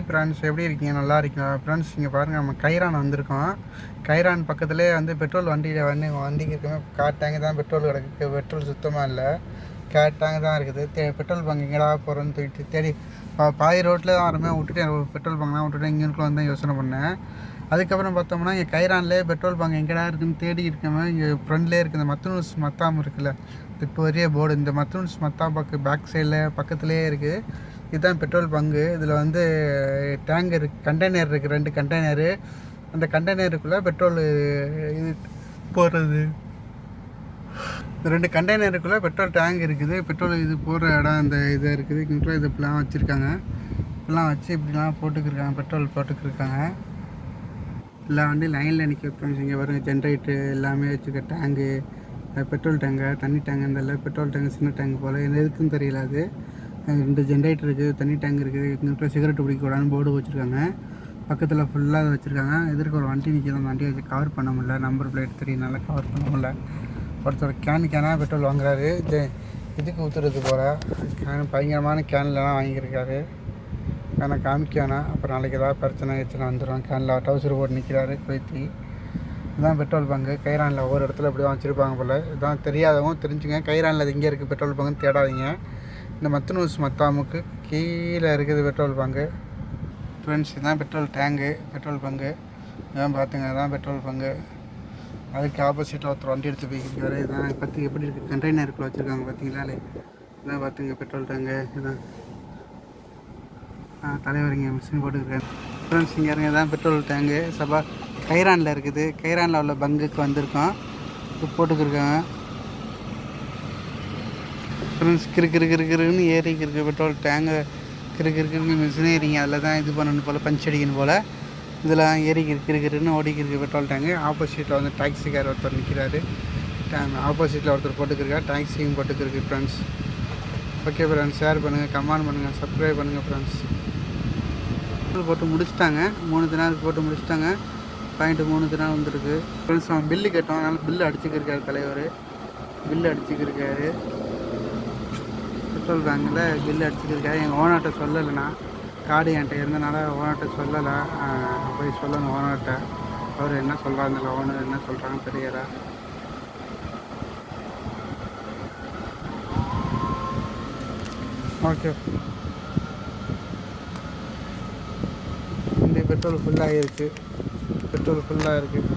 Friends எப்படி இருக்கீங்க? நல்லா இருக்கீங்களா? ஃப்ரெண்ட்ஸ் இங்கே பாருங்கள் நம்ம கைரான் வந்திருக்கோம். கைரான் பக்கத்துலேயே வந்து பெட்ரோல் வண்டியில் வந்து வண்டிக்கு இருக்குமே காட்டாங்க. தான் பெட்ரோல் கிடக்கு. பெட்ரோல் சுத்தமாக இல்லை. கேட் டேங்க் தான் இருக்குது. தே பெட்ரோல் பங்க் எங்கடா போகிறோன்னு தூக்கிட்டு தேடி பா- பாதி ரோட்டில் தான் வரமே விட்டுட்டு பெட்ரோல் பங்க்லாம் விட்டுட்டு இங்கே வந்து யோசனை பண்ணேன். அதுக்கப்புறம் பார்த்தோம்னா இங்கே கைரான்லேயே பெட்ரோல் பங்க் எங்கடா இருக்குன்னு தேடி இருக்கமே இங்கே ஃப்ரண்ட்லேயே இருக்குது இந்த மத்தனூஸ் மத்தாம் இருக்குல்ல. இப்போ வரைய போர்டு இந்த மத்தனூஸ் மத்தாம் பக்கு பேக் சைடில் பக்கத்துலேயே இருக்குது இதுதான் பெட்ரோல் பங்கு. இதில் வந்து டேங்க் இருக்கு கண்டெய்னர் இருக்குது ரெண்டு கண்டெய்னரு அந்த கண்டெய்னருக்குள்ளே பெட்ரோல் இது போடுறது. இந்த ரெண்டு கண்டெய்னருக்குள்ளே பெட்ரோல் டேங்க் இருக்குது. பெட்ரோல் இது போடுற இடம் அந்த இது இருக்குது. இங்கே இது இப்படிலாம் வச்சுருக்காங்க. இப்படிலாம் வச்சு இப்படிலாம் போட்டுக்கிருக்காங்க. பெட்ரோல் போட்டுக்கிருக்காங்க. எல்லா வண்டி லைனில் நிற்க ஃப்ரெண்ட்ஸ் இங்கே வருங்க ஜென்ரேட்டு எல்லாமே வச்சுக்க டேங்கு பெட்ரோல் டேங்கு தண்ணி டேங்கு அந்த பெட்ரோல் டேங்கு சின்ன டேங்கு போல். எதுக்குன்னு தெரியல அது. ரெண்டு ஜென்ரேட்டர் இருக்குது தண்ணி டேங்க் இருக்குது இங்கே சிகரெட் பிடிக்கக்கூடாதுன்னு போர்டு வச்சுருக்காங்க. பக்கத்தில் ஃபுல்லாக வச்சுருக்காங்க. எதிர்க்க ஒரு வண்டி நிற்கிது அந்த வண்டியை வச்சு கவர் பண்ண முடியல. நம்பர் பிளேட் தெரியனால கவர் பண்ண முடியல. ஒருத்தர் கேன் கேனாக பெட்ரோல் வாங்குறாரு. ஜெ இதுக்கு ஊற்றுறது போல். கேன் பயங்கரமான கேன்லலாம் வாங்கியிருக்காரு. கேனை காமிக்கானா அப்புறம் நாளைக்கு ஏதாவது பிரச்சனை பிரச்சனை வந்துடும் கேனில் டவுசர் போட்டு நிற்கிறாரு கொய்த்தி இதுதான் பெட்ரோல் பங்கு கைரானில் ஒவ்வொரு இடத்துல இப்படி தான் வச்சுருப்பாங்க போல். இதுதான் தெரியாதவங்க தெரிஞ்சுங்க. கைரானில் அது இங்கே இருக்குது பெட்ரோல் பங்குன்னு தேடாதீங்க. இந்த மத்தனூஸ் மத்தாமுக்கு கீழே இருக்குது பெட்ரோல் பங்கு. ஃப்ரெண்ட்ஸ் இதுதான் பெட்ரோல் டேங்கு பெட்ரோல் பங்கு. இதான் பார்த்துங்க இதான் பெட்ரோல் பங்கு. அதுக்கு ஆப்போசிட்டில் ஒருத்தர் வண்டி எடுத்து போய்க்கிருக்காரு இதான் பார்த்து எப்படி இருக்குது கண்டெய்னருக்குள்ள வச்சுருக்காங்க பார்த்தீங்களா இதான் பார்த்துங்க பெட்ரோல் டேங்கு இதான். தலைவர் இங்கே மிஷின் போட்டுருக்காரு ஃப்ரெண்ட்ஸ் இங்கே இருங்க தான் பெட்ரோல் டேங்கு சபா கைரானில் இருக்குது. கைரானில் உள்ள பங்குக்கு வந்திருக்கோம். போட்டுக்கிருக்காங்க ஃப்ரெண்ட்ஸ் கிரு கிறு கிரு கிருன்னு ஏறிக்கு இருக்குது பெட்ரோல் டேங்கு கிறு கிரு கிருன்னு மிஷினே ஏறிங்க அதில் தான் இது பண்ணணும் போல் பஞ்ச் அடிக்கணும் போல். இதில் ஏறிக்கு கிறு கிருன்னு ஓடிக்கு இருக்குது பெட்ரோல் டேங்கு ஆப்போசிட்டில் வந்து டாக்ஸிக்கார் ஒருத்தர் நிற்கிறாரு ஆப்போசிட்டில் ஒருத்தர் போட்டுக்கிருக்கார். டாக்ஸியும் போட்டுக்கிருக்கு ஃப்ரெண்ட்ஸ் ஓகே ஃப்ரெண்ட்ஸ் ஷேர் பண்ணுங்கள் கமெண்ட் பண்ணுங்கள் சப்ஸ்கிரைப் பண்ணுங்கள் ஃப்ரெண்ட்ஸ் போட்டு முடிச்சிட்டாங்க. மூணு தினாருக்கு போட்டு முடிச்சிட்டாங்க. பாயிண்ட் மூணு தினம் வந்துருக்கு. ஃப்ரெண்ட்ஸ் அவன் பில்லு கேட்டோம். அதனால் பில்லு அடிச்சுக்கிருக்காரு தலைவர். பில்லு அடிச்சுக்கிருக்காரு. பெட்ரோல் பேங்கில் பில்லு அடிச்சுக்கிருக்காரு எங்கள் ஓனர்கிட்ட சொல்லலைண்ணா. கார்டு என்கிட்ட இருந்தனால ஓனர்கிட்ட சொல்லலை. போய் சொல்லணும் ஓனர்கிட்ட. அவர் என்ன சொல்கிறாங்க ஓனர் என்ன சொல்கிறாங்கன்னு தெரியலை. ஓகே. இந்த பெட்ரோல் ஃபுல்லாக இருக்குது பெட்ரோல் ஃபுல்லாக இருக்குது